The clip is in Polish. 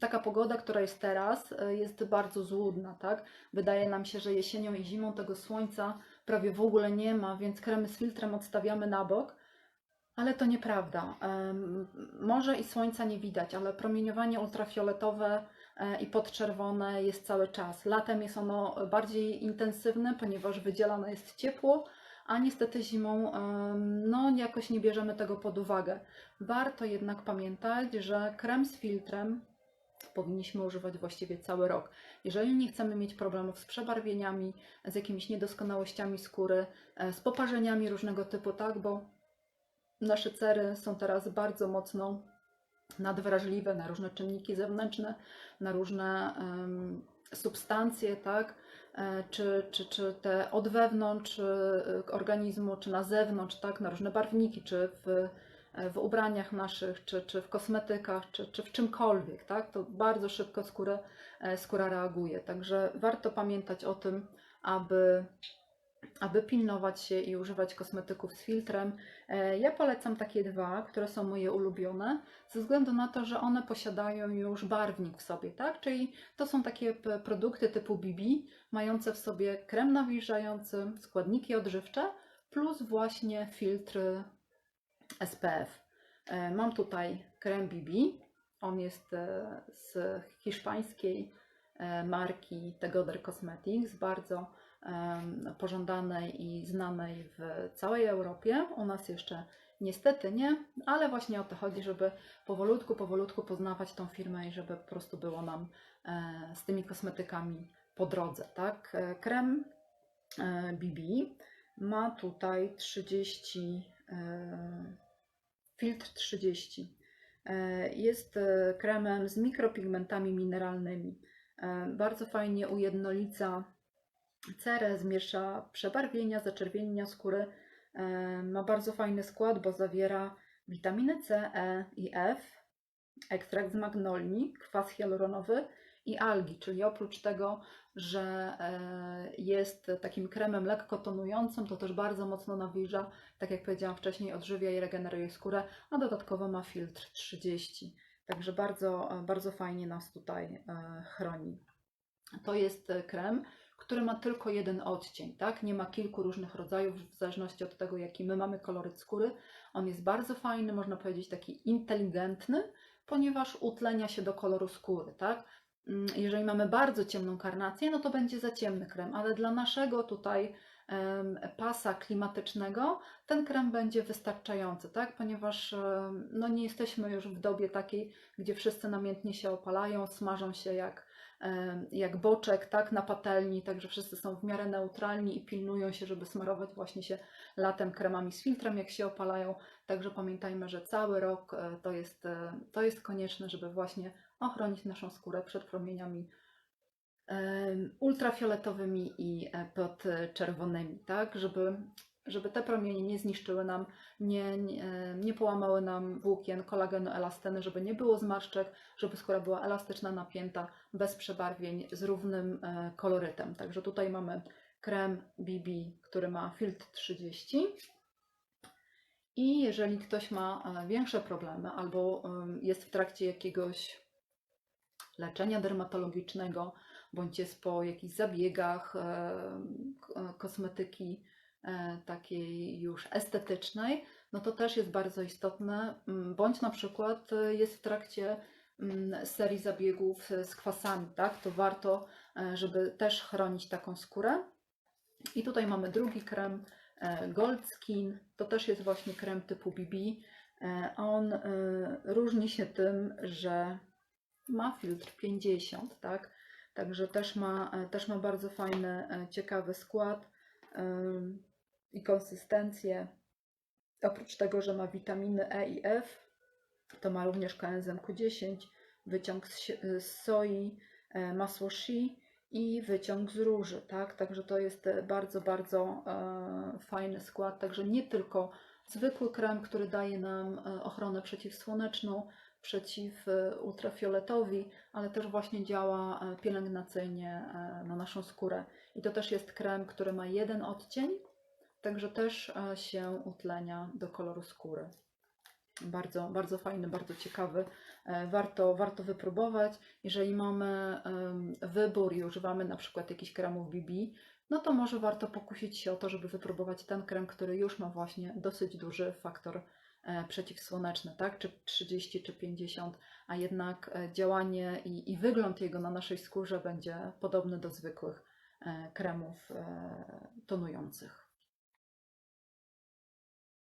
taka pogoda, która jest teraz, e, jest bardzo złudna, tak? Wydaje nam się, że jesienią i zimą tego słońca prawie w ogóle nie ma, więc kremy z filtrem odstawiamy na bok. Ale to nieprawda. Może i słońca nie widać, ale promieniowanie ultrafioletowe e, i podczerwone jest cały czas. Latem jest ono bardziej intensywne, ponieważ wydzielane jest ciepło, a niestety zimą no, jakoś nie bierzemy tego pod uwagę. Warto jednak pamiętać, że krem z filtrem powinniśmy używać właściwie cały rok. Jeżeli nie chcemy mieć problemów z przebarwieniami, z jakimiś niedoskonałościami skóry, e, z poparzeniami różnego typu, tak, bo nasze cery są teraz bardzo mocno nadwrażliwe na różne czynniki zewnętrzne, na różne em, substancje, tak? E, Czy, czy, czy te od wewnątrz e, organizmu, czy na zewnątrz, tak? Na różne barwniki, czy w, w ubraniach naszych, czy, czy w kosmetykach, czy, czy w czymkolwiek, tak? To bardzo szybko skóra, e, skóra reaguje. Także warto pamiętać o tym, aby aby pilnować się i używać kosmetyków z filtrem. E, Ja polecam takie dwa, które są moje ulubione, ze względu na to, że one posiadają już barwnik w sobie, tak? Czyli to są takie produkty typu BB, mające w sobie krem nawilżający, składniki odżywcze, plus właśnie filtry SPF. E, Mam tutaj krem BB, on jest e, z hiszpańskiej e, marki Tegoder Cosmetics, bardzo pożądanej i znanej w całej Europie. U nas jeszcze niestety nie, ale właśnie o to chodzi, żeby powolutku, powolutku poznawać tą firmę i żeby po prostu było nam z tymi kosmetykami po drodze. Tak? Krem BB ma tutaj 30, e, filtr 30. E, Jest e, kremem z mikropigmentami mineralnymi. E, Bardzo fajnie ujednolica cerę, zmniejsza przebarwienia, zaczerwienienia skóry. E, Ma bardzo fajny skład, bo zawiera witaminy C, E i F, ekstrakt z magnolii, kwas hialuronowy i algi, czyli oprócz tego, że e, jest takim kremem lekko tonującym, to też bardzo mocno nawilża, tak jak powiedziałam wcześniej, odżywia i regeneruje skórę, a dodatkowo ma filtr 30. Także bardzo, bardzo fajnie nas tutaj e, chroni. To jest e, krem, który ma tylko jeden odcień, tak? Nie ma kilku różnych rodzajów, w zależności od tego, jaki my mamy koloryt skóry. On jest bardzo fajny, można powiedzieć taki inteligentny, ponieważ utlenia się do koloru skóry, tak? Mm, Jeżeli mamy bardzo ciemną karnację, no to będzie za ciemny krem, ale dla naszego tutaj pasa klimatycznego ten krem będzie wystarczający, tak? Ponieważ no, nie jesteśmy już w dobie takiej, gdzie wszyscy namiętnie się opalają, smażą się jak, jak boczek, tak? Na patelni, także wszyscy są w miarę neutralni i pilnują się, żeby smarować właśnie się latem kremami z filtrem, jak się opalają. Także pamiętajmy, że cały rok e, to jest, e, to jest konieczne, żeby właśnie ochronić naszą skórę przed promieniami ultrafioletowymi i e, podczerwonymi, tak? Żeby, żeby te promienie nie zniszczyły nam, nie, nie, e, nie połamały nam włókien kolagenu, elasteny, żeby nie było zmarszczek, żeby skóra była elastyczna, napięta, bez przebarwień, z równym e, kolorytem. Także tutaj mamy krem BB, który ma filtr 30. I jeżeli ktoś ma e, większe problemy albo jest w trakcie jakiegoś leczenia dermatologicznego, bądź jest po jakichś zabiegach kosmetyki takiej już estetycznej, no to też jest bardzo istotne, m, bądź na przykład e, jest w trakcie m, serii zabiegów e, z kwasami, tak? To warto, e, żeby też chronić taką skórę. I tutaj mamy drugi krem e, Gold Skin. To też jest właśnie krem typu BB. E, On e, różni się tym, że ma filtr 50, tak? Także też ma, e, też ma bardzo fajny, e, ciekawy skład i konsystencję. Oprócz tego, że ma witaminy E i F, to ma również koenzym Q10, wyciąg z, z soi, e, masło shea i wyciąg z róży, tak? Także to jest e, bardzo, bardzo e, fajny skład. Także nie tylko zwykły krem, który daje nam ochronę przeciwsłoneczną, przeciw ultrafioletowi, ale też właśnie działa pielęgnacyjnie na naszą skórę. I to też jest krem, który ma jeden odcień, także też e, się utlenia do koloru skóry. Bardzo, bardzo fajny, bardzo ciekawy. E, Warto, warto wypróbować. Jeżeli mamy wybór i używamy na przykład jakichś kremów BB, no to może warto pokusić się o to, żeby wypróbować ten krem, który już ma właśnie dosyć duży faktor e, przeciwsłoneczny, tak? Czy 30, czy 50, a jednak działanie i, i wygląd jego na naszej skórze będzie podobny do zwykłych kremów tonujących.